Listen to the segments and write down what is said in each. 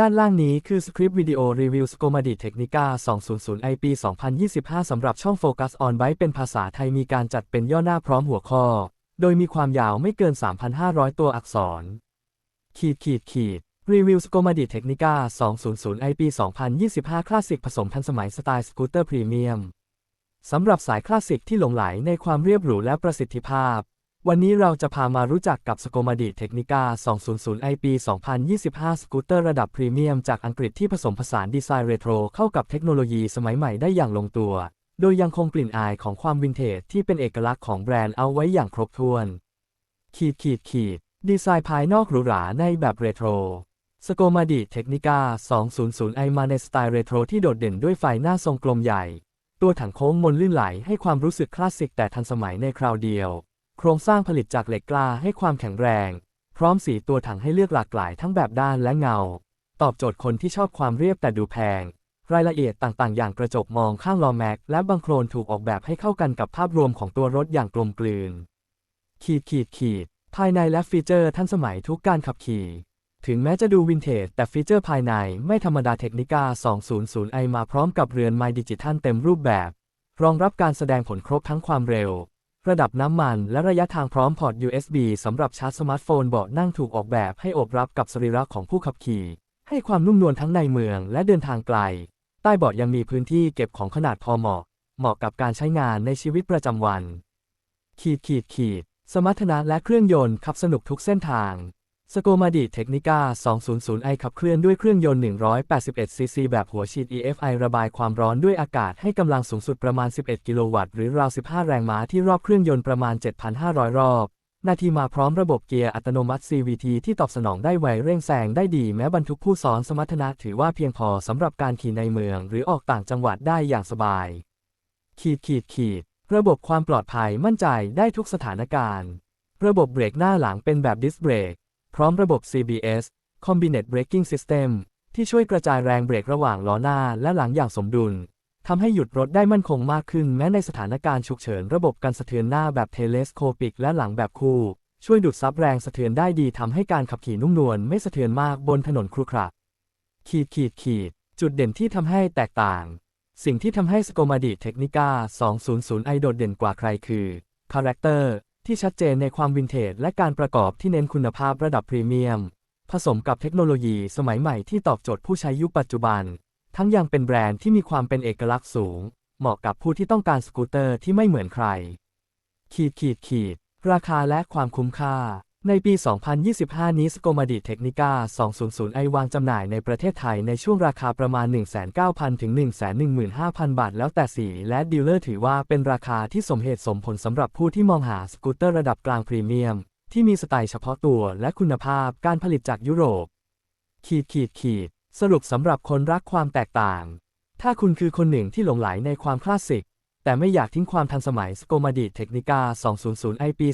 ด้านล่างนี้คือสคริปต์วิดีโอรีวิว s c o m a d i Technica 200 i ปี 2025 สำหรับช่อง Focus on Byte เป็นภาษาไทยมีการจัดเป็นย่อหน้าพร้อมหัวข้อ โดยมีความยาวไม่เกิน 3,500 ตัวอักษร ขีดขีดขีดรีวิว s c o m a d i Technica 200 i ปี 2025 คลาสสิกผสมทันสมัยสไตล์สกูตเตอร์พรีเมียม สำหรับสายคลาสสิกที่หลงไหลในความเรียบหรูและประสิทธิภาพ วันนี้เราจะพามารู้จักกับ s c o m a d i Technica 200 i ปี 2025 สกูตเตอร์ระดับพรีเมียมจากอังกฤษที่ผสมผสานดีไซน์เรโทรเข้ากับเทคโนโลยีสมัยใหม่ได้อย่างลงตัว โดยยังคงกลิ่นอายของความวินเทจที่เป็นเอกลักษณ์ของแบรนด์เอาไว้อย่างครบถ้วน ขีดขีดขีด ดีไซน์ภายนอกหรูหราในแบบเรโทรสโกมาดิเทคนิก้า200 i มาในสไตล์เรโทรที่โดดเด่นด้วยไฟหน้าทรงกลมใหญ่ ตัวถังโค้งมนลื่นไหลให้ความรู้สึกคลาสสิกแต่ทันสมัยในคราวเดียว โครงสร้างผลิตจากเหล็กกล้าให้ความแข็งแรง พร้อมสีตัวถังให้เลือกหลากหลายทั้งแบบด้านและเงา ตอบโจทย์คนที่ชอบความเรียบแต่ดูแพง รายละเอียดต่างๆ อย่างกระจกมองข้างล้อแม็ก และบังโครนถูกออกแบบให้เข้ากันกับภาพรวมของตัวรถอย่างกลมกลืน ขีดขีดขีด ภายในและฟีเจอร์ทันสมัยทุกการขับขี่ถึงแม้จะดูวินเทจแต่ฟีเจอร์ภายในไม่ธรรมดาเทคนิก้า 200 i มาพร้อมกับเรือนไมดิจิทัลเต็มรูปแบบ รองรับการแสดงผลครบทั้งความเร็ว ระดับน้ำมันและระยะทางพร้อมพอร์ต USB สำหรับชาร์จสมาร์ทโฟนเบาะนั่งถูกออกแบบให้โอบรับกับสรีระของผู้ขับขี่ ให้ความนุ่มนวลทั้งในเมืองและเดินทางไกล ใต้เบาะยังมีพื้นที่เก็บของขนาดพอเหมาะ เหมาะกับการใช้งานในชีวิตประจำวัน ขีดขีดขีด สมรรถนะและเครื่องยนต์ขับสนุกทุกเส้นทาง สโกมาดิเทคนิก้า 200 i ขับเคลื่อนด้วยเครื่องยนต์ 181 ซีซี แบบหัวฉีด EFI ระบายความร้อนด้วยอากาศให้กำลังสูงสุดประมาณ 11 กิโลวัตต์ หรือราว 15 แรงม้าที่รอบเครื่องยนต์ประมาณ 7,500 รอบ นาทีมาพร้อมระบบเกียร์อัตโนมัติ CVT ที่ตอบสนองได้ไวเร่งแซงได้ดีแม้บรรทุกผู้ซ้อนสมรรถนะถือว่าเพียงพอสำหรับการขี่ในเมือง หรือออกต่างจังหวัดได้อย่างสบาย ขีดขีดขีด ระบบความปลอดภัยมั่นใจได้ทุกสถานการณ์ ระบบเบรกหน้าหลังเป็นแบบดิสเบรก พร้อมระบบ CBS Combined Braking System ที่ช่วยกระจายแรงเบรกระหว่างล้อหน้าและหลังอย่างสมดุลทำให้หยุดรถได้มั่นคงมากขึ้นแม้ในสถานการณ์ฉุกเฉิน ระบบกันสะเทือนหน้าแบบเทเลสโคปิกและหลังแบบคู่ ช่วยดูดซับแรงสะเทือนได้ดีทำให้การขับขี่นุ่มนวลไม่สะเทือนมากบนถนนครุขระขีดขีดขีด จุดเด่นที่ทำให้แตกต่าง สิ่งที่ทำให้สโกมาดิเทคนิก้า200 i โดดเด่นกว่าใครคือคาแรคเตอร์ ที่ชัดเจนในความวินเทจและการประกอบที่เน้นคุณภาพระดับพรีเมียม ผสมกับเทคโนโลยีสมัยใหม่ที่ตอบโจทย์ผู้ใช้ยุคปัจจุบัน ทั้งยังเป็นแบรนด์ที่มีความเป็นเอกลักษณ์สูง เหมาะกับผู้ที่ต้องการสกูตเตอร์ที่ไม่เหมือนใคร ขีดขีดขีด ราคาและความคุ้มค่า ในปี 2025 นี้สโกมาดิเทคนิก้า200 i วางจำหน่ายในประเทศไทยในช่วงราคาประมาณ 190,000 ถึง 115,000 บาท แล้วแต่สีและดีลเลอร์ถือว่าเป็นราคาที่สมเหตุสมผลสำหรับผู้ที่มองหาสกูตเตอร์ระดับกลางพรีเมียม ที่มีสไตล์เฉพาะตัวและคุณภาพการผลิตจากยุโรป ขีดขีดขีด สรุปสำหรับคนรักความแตกต่าง ถ้าคุณคือคนหนึ่งที่หลงไหลในความคลาสสิก แต่ไม่อยากทิ้งความทันสมัยสโกมาดิเทคนิกา200 i ปี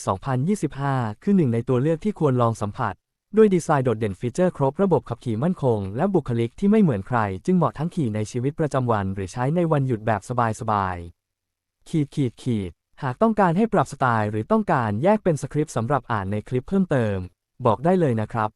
2025 คือหนึ่งในตัวเลือกที่ควรลองสัมผัส ด้วยดีไซน์โดดเด่นฟีเจอร์ครบระบบขับขี่มั่นคง และบุคลิกที่ไม่เหมือนใคร จึงเหมาะทั้งขี่ในชีวิตประจำวัน หรือใช้ในวันหยุดแบบสบายๆ ขีดขีดขีด หากต้องการให้ปรับสไตล์ หรือต้องการแยกเป็นสคริปต์สำหรับอ่านในคลิปเพิ่มเติม บอกได้เลยนะครับ